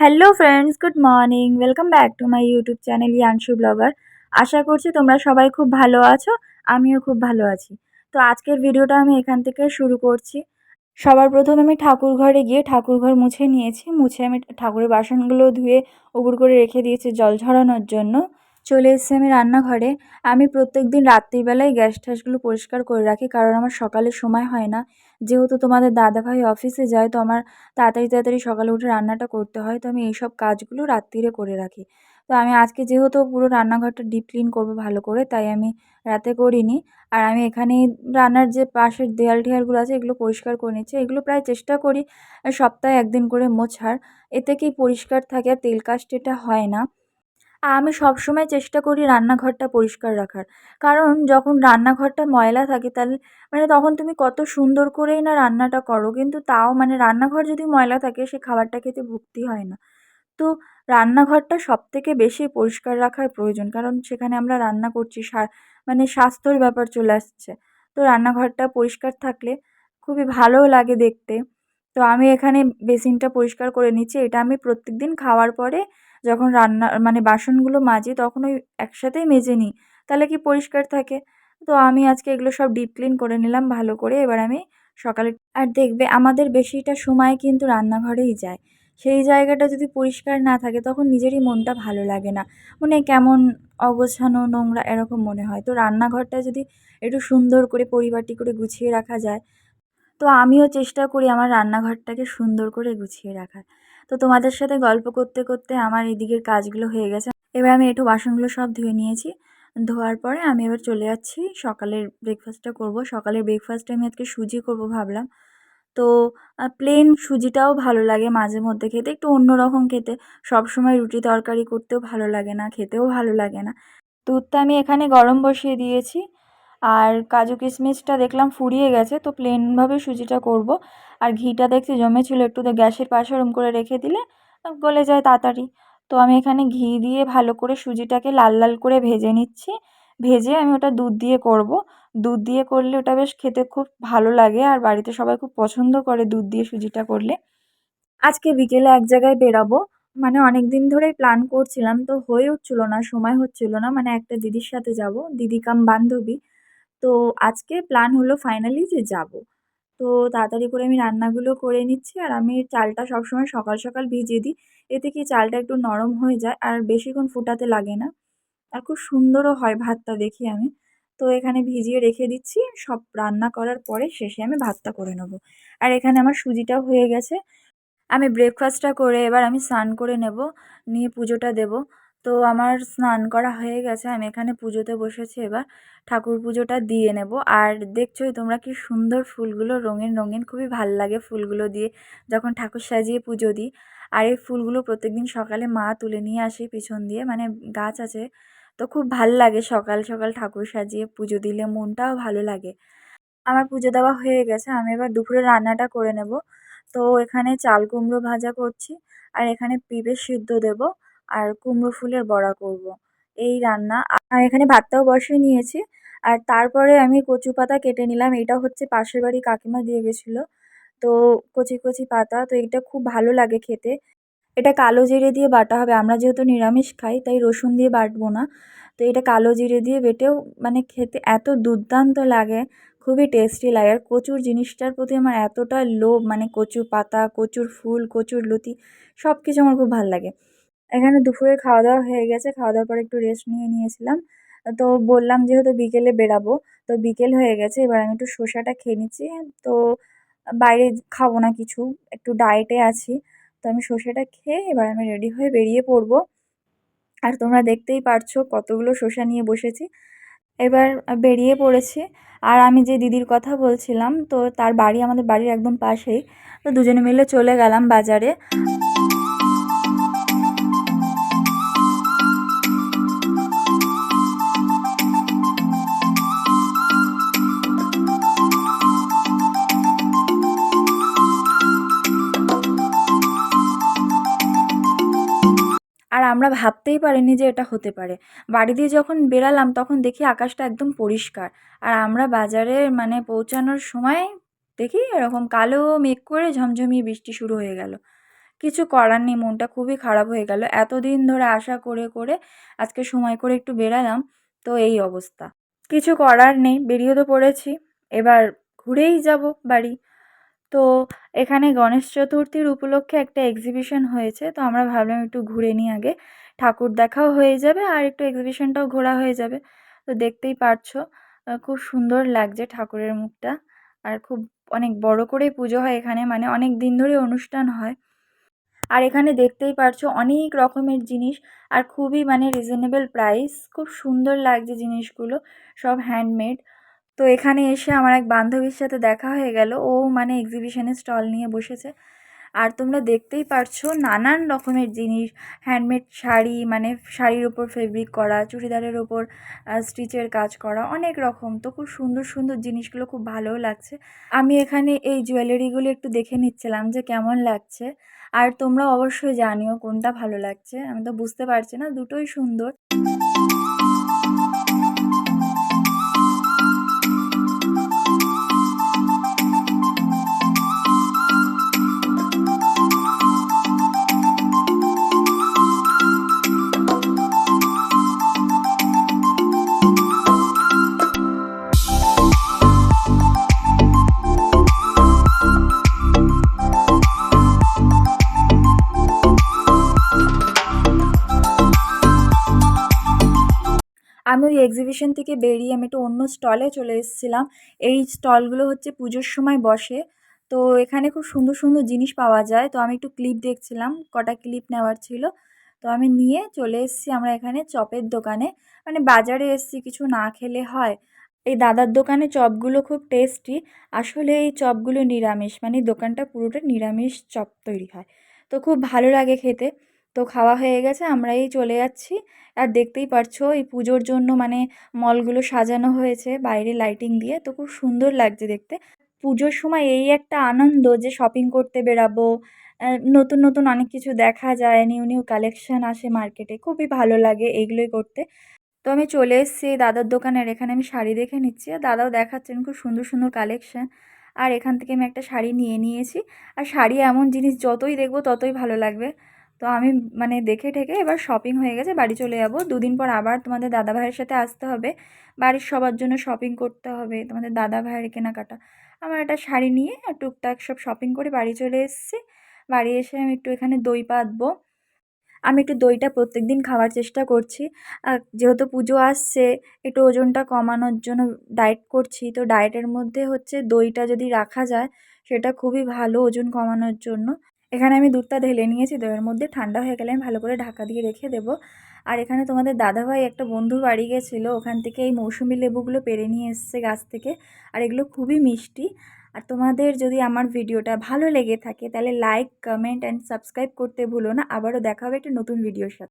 Hello friends good morning welcome back to my YouTube channel Yangshu blogger আশা করছি তোমরা সবাই খুব ভালো আছো, আমিও খুব ভালো আছি। তো আজকের ভিডিওটা আমি এখান থেকে শুরু করছি। সবার প্রথম আমি ঠাকুর ঘরে গিয়ে ঠাকুর ঘর মুছে নিয়েছি। মুছে আমি ঠাকুরের বাসনগুলো ধুয়ে উবুর করে রেখে দিয়েছি জল ঝরানোর জন্য। চলে এসেছি আমি রান্নাঘরে। আমি প্রত্যেক দিন রাত্রিবেলায় গ্যাস ট্যাসগুলো পরিষ্কার করে রাখি কারণ আমার সকালে সময় হয় না। যেহেতু তোমাদের দাদাভাই অফিসে যায়, তো আমার তাড়াতাড়ি তাড়াতাড়ি সকালে উঠে রান্নাটা করতে হয়, তো আমি এইসব কাজগুলো রাত্রিরে করে রাখি। তো আমি আজকে যেহেতু পুরো রান্নাঘরটা ডিপ ক্লিন করব ভালো করে, তাই আমি রাতে করিনি। আর আমি এখানে রান্নার যে পাশের দেয়াল টেয়ালগুলো আছে, এগুলো পরিষ্কার করে নিচ্ছি। এগুলো প্রায় চেষ্টা করি, সপ্তাহে একদিন করে মোছার। এতে কি পরিষ্কার থাকে আর তেল কাস্টেটা হয় না। আমি সবসময় চেষ্টা করি রান্নাঘরটা পরিষ্কার রাখার। কারণ যখন রান্নাঘরটা ময়লা থাকে তাহলে মানে তখন তুমি কত সুন্দর করেই না রান্নাটা করো, কিন্তু তাও মানে রান্নাঘর যদি ময়লা থাকে সে খাবারটা খেতে ভুক্তি হয় না। তো রান্নাঘরটা সবথেকে বেশি পরিষ্কার রাখার প্রয়োজন, কারণ সেখানে আমরা রান্না করছি মানে স্বাস্থ্যর ব্যাপার চলে আসছে। তো রান্নাঘরটা পরিষ্কার থাকলে খুবই ভালোও লাগে দেখতে। তো আমি এখানে বেসিনটা পরিষ্কার করে নিচ্ছি, এটা আমি প্রত্যেক দিন খাওয়ার পরে যখন রান্না মানে বাসনগুলো মাজি তখন ওই একসাথেই মেজে নিই। তাহলে কি পরিষ্কার থাকে? তো আমি আজকে এগুলো সব ডিপ ক্লিন করে নিলাম, ভালো করে। এবার আমি সকালে, আর দেখবে আমাদের বেশিটা সময় কিন্তু রান্নাঘরেই যায়। সেই জায়গাটা যদি পরিষ্কার না থাকে তখন নিজেরই মনটা ভালো লাগে না। মানে কেমন অগোছানো নোংরা এরকম মনে হয়। তো রান্নাঘরটা যদি একটু সুন্দর করে পরিপাটি করে গুছিয়ে রাখা যায়, তো আমিও চেষ্টা করি আমার রান্নাঘরটাকে সুন্দর করে গুছিয়ে রাখার। তো তোমাদের সাথে গল্প করতে করতে আমার এদিকের কাজগুলো হয়ে গেছে। এবার আমি একটু বাসনগুলো সব ধুয়ে নিয়েছি। ধোয়ার পরে আমি এবার চলে যাচ্ছি। সকালের ব্রেকফাস্টটা করব। সকালের ব্রেকফাস্টে আমি আজকে সুজি করব ভাবলাম। তো প্লেন সুজিটাও ভালো লাগে মাঝে মধ্যে খেতে। একটু অন্যরকম খেতে। সব সময় রুটি তরকারি করতেও ভালো লাগে না, খেতেও ভালো লাগে না। দুধটা আমি এখানে গরম বসিয়ে দিয়েছি। আর কাজু কিশমিশটা দেখলাম ফুরিয়ে গেছে, তো প্লেনভাবে সুজিটা করব। আর ঘিটা দেখছি জমেছিল, একটু গ্যাসের পাশে ওরম করে রেখে দিলে গলে যায় তাড়াতাড়ি। তো আমি এখানে ঘি দিয়ে ভালো করে সুজিটাকে লাল লাল করে ভেজে নিচ্ছি। ভেজে আমি ওটা দুধ দিয়ে করব। দুধ দিয়ে করলে ওটা বেশ খেতে খুব ভালো লাগে আর বাড়িতে সবাই খুব পছন্দ করে দুধ দিয়ে সুজিটা করলে। আজকে বিকেলে এক জায়গায় বেরাবো। মানে অনেক দিন ধরেই প্ল্যান করছিলাম, তো হয়ে উঠছিলো না, সময় হচ্ছিল না। মানে একটা দিদির সাথে যাব, দিদি কাম বান্ধবী। তো আজকে প্ল্যান হলো ফাইনালি যে যাব। তো তাড়াতাড়ি করে আমি রান্নাগুলো করে নিচ্ছি আর আমি চালটা সবসময় সকাল সকাল ভিজিয়ে দিই। এতে কি চালটা একটু নরম হয়ে যায় আর বেশিক্ষণ ফোটাতে লাগে না। আর খুব সুন্দরও হয় ভাতটা দেখি আমি। তো এখানে ভিজিয়ে রেখে দিচ্ছি। সব রান্না করার পরে শেষে আমি ভাতটা করে নেব। আর এখানে আমার সুজিটাও হয়ে গেছে। আমি ব্রেকফাস্টটা করে এবার আমি স্নান করে নেব, নিয়ে পুজোটা দেব। তো আমার স্নান করা হয়ে গেছে, আমি এখানে পুজোতে বসেছি, এবার ঠাকুর পুজোটা দিয়ে নেব। আর দেখছোই তোমরা কি সুন্দর ফুলগুলো, রঙিন রঙিন, খুবই ভালো লাগে ফুলগুলো দিয়ে যখন ঠাকুর সাজিয়ে পুজো দিই। আর এই ফুলগুলো প্রত্যেকদিন সকালে মা তুলে নিয়ে আসে পিছন দিয়ে মানে গাছ আছে, তো খুব ভালো লাগে সকাল সকাল ঠাকুর সাজিয়ে পুজো দিলে মনটাও ভালো লাগে। আমার পুজো দেওয়া হয়ে গেছে, আমি এবার দুপুরে রান্নাটা করে নেব। তো এখানে চাল কুমড়ো ভাজা করছি, আর এখানে পিঁপে সিদ্ধ দেব। আর কুমড়ো ফুলের বড়া করব। এই রান্না আর এখানে ভাতটাও বসিয়ে নিয়েছি। আর তারপরে আমি কচু পাতা কেটে নিলাম। এটা হচ্ছে পাশের বাড়ি কাকিমা দিয়ে গেছিল। তো কচি কচি পাতা, তো এটা খুব ভালো লাগে খেতে। এটা কালো জিরে দিয়ে বাটা হবে। আমরা যেহেতু নিরামিষ খাই, তাই রসুন দিয়ে বাটবো না। তো এটা কালো জিরে দিয়ে বেটেও মানে খেতে এত দুর্দান্ত লাগে। খুবই টেস্টি লাগে। আর কচুর জিনিসটার প্রতি আমার এতটা লোভ মানে কচু পাতা, কচুর ফুল, কচুর লতি সব কিছু আমার খুব ভালো লাগে। এখানে দুপুরে খাওয়া দাওয়া হয়ে গেছে খাওয়া দাওয়ার পর একটু রেস্ট নিয়ে নিয়েছিলাম। তো বললাম যেহেতু বিকেলে বেরাবো তো বিকেল হয়ে গেছে, এবার আমি একটু শসাটা খেয়ে নিচ্ছি। তো বাইরে খাব না কিছু, একটু ডায়েটে আছি। তো আমি শসাটা খেয়ে এবার আমি রেডি হয়ে বেরিয়ে পড়ব। আর তোমরা দেখতেই পারছ কতগুলো শসা নিয়ে বসেছি। এবার বেরিয়ে পড়েছি। আর আমি যে দিদির কথা বলছিলাম, তো তার বাড়ি আমাদের বাড়ির একদম পাশেই। তো দুজনে মিলে চলে গেলাম বাজারে। আমরা ভাবতেই পারিনি যে এটা হতে পারে। বাড়ি দিয়ে যখন বেরালাম, তখন দেখি আকাশটা একদম পরিষ্কার। আর আমরা বাজারে মানে পৌঁছানোর সময় দেখি এরকম কালো মেঘ করে ঝমঝমিয়ে বৃষ্টি শুরু হয়ে গেল। কিছু করার নেই, মনটা খুবই খারাপ হয়ে গেল। এতদিন ধরে আশা করে করে আজকে সময় করে একটু বেরালাম, তো এই অবস্থা। কিছু করার নেই, বেরিয়ে তো পড়েছি। এবার ঘুরেই যাব বাড়ি। তো এখানে গণেশ চতুর্থীর উপলক্ষে একটা এক্সিবিশন হয়েছে। তো আমরা ভাবলাম একটু ঘুরে নিই আগে। ঠাকুর দেখাও হয়ে যাবে আর একটু এক্সিবিশনটাও ঘোরা হয়ে যাবে। তো দেখতেই পারছ খুব সুন্দর লাগছে ঠাকুরের মুখটা। আর খুব অনেক বড় করেই পুজো হয় এখানে মানে অনেক দিন ধরে অনুষ্ঠান হয়। আর এখানে দেখতেই পারছ অনেক রকমের জিনিস আর খুবই মানে রিজনেবল প্রাইস খুব সুন্দর লাগছে জিনিসগুলো, সব হ্যান্ডমেড তো এখানে এসে আমার এক বান্ধবীর সাথে দেখা হয়ে গেল। ও মানে এক্সিবিশনের স্টল নিয়ে বসেছে। আর তোমরা দেখতেই পারছ নানান রকমের জিনিস হ্যান্ডমেড শাড়ি মানে শাড়ির ওপর ফেব্রিক করা, চুড়িদারের ওপর স্টিচের কাজ করা, অনেক রকম। তো খুব সুন্দর সুন্দর জিনিসগুলো খুব ভালোও লাগছে। আমি এখানে এই জুয়েলারিগুলো একটু দেখে নিচ্ছিলাম যে কেমন লাগছে। আর তোমরা অবশ্যই জানিও কোনটা ভালো লাগছে। আমি তো বুঝতে পারছি না, দুটোই সুন্দর। ওই এক্সিবিশন থেকে বেরিয়ে আমি একটু অন্য স্টলে চলে এসেছিলাম। এই স্টলগুলো হচ্ছে পুজোর সময় বসে। তো এখানে খুব সুন্দর সুন্দর জিনিস পাওয়া যায়। তো আমি একটু ক্লিপ দেখছিলাম, কটা ক্লিপ নেওয়ার ছিল। তো আমি নিয়ে চলে এসেছি আমরা এখানে চপের দোকানে। মানে বাজারে এসেছি, কিছু না খেলে হয়। এই দাদার দোকানে চপগুলো খুব টেস্টি আসলে এই চপগুলো নিরামিষ মানে দোকানটা পুরোটা নিরামিষ চপ তৈরি হয়। তো খুব ভালো লাগে খেতে। তো খাওয়া হয়ে গেছে আমরা এই চলে যাচ্ছি। আর দেখতেই পারছ, এই পুজোর জন্য মানে মলগুলো সাজানো হয়েছে বাইরে লাইটিং দিয়ে। তো খুব সুন্দর লাগছে দেখতে। পুজোর সময় এই একটা আনন্দ যে শপিং করতে বেরাবো নতুন নতুন অনেক কিছু দেখা যায়, নিউ নিউ কালেকশান আসে মার্কেটে, খুবই ভালো লাগে এইগুলোই করতে। তো আমি চলে এসেছি দাদার দোকানের, এখানে আমি শাড়ি দেখে নিচ্ছি। আর দাদাও দেখাচ্ছেন খুব সুন্দর সুন্দর কালেকশান। আর এখান থেকে আমি একটা শাড়ি নিয়ে নিয়েছি। আর শাড়ি এমন জিনিস যতই দেখব ততই ভালো লাগবে। তো আমি মানে দেখে ঠেকে এবার শপিং হয়ে গেছে, বাড়ি চলে যাব। দুদিন পর আবার তোমাদের দাদা ভাইয়ের সাথে আসতে হবে। বাড়ির সবার জন্য শপিং করতে হবে, তোমাদের দাদা ভাইয়ের কেনাকাটা। আমার একটা শাড়ি নিয়ে টুকটাক সব শপিং করে বাড়ি চলে এসেছি। বাড়ি এসে আমি একটু এখানে দই পাতবো। আমি একটু দইটা প্রত্যেক দিন খাওয়ার চেষ্টা করছি। যেহেতু পুজো আসছে, একটু ওজনটা কমানোর জন্য ডায়েট করছি। তো ডায়েটের মধ্যে হচ্ছে দইটা যদি রাখা যায়, সেটা খুবই ভালো ওজন কমানোর জন্য। এখানে আমি দুধটা ঢেলে নিয়েছি দইয়ের মধ্যে ঠান্ডা হয়ে গেলে আমি ভালো করে ঢাকা দিয়ে রেখে দেবো। আর এখানে তোমাদের দাদাভাই একটা বন্ধুর বাড়ি গেছিল, ওখান থেকে এই মৌসুমি লেবুগুলো পেরে নিয়ে এসছে গাছ থেকে, আর এগুলো খুবই মিষ্টি। আর তোমাদের যদি আমার ভিডিওটা ভালো লেগে থাকে, তাহলে লাইক, কমেন্ট, অ্যান্ড সাবস্ক্রাইব করতে ভুলো না। আবারও দেখা হবে একটা নতুন ভিডিওর সাথে।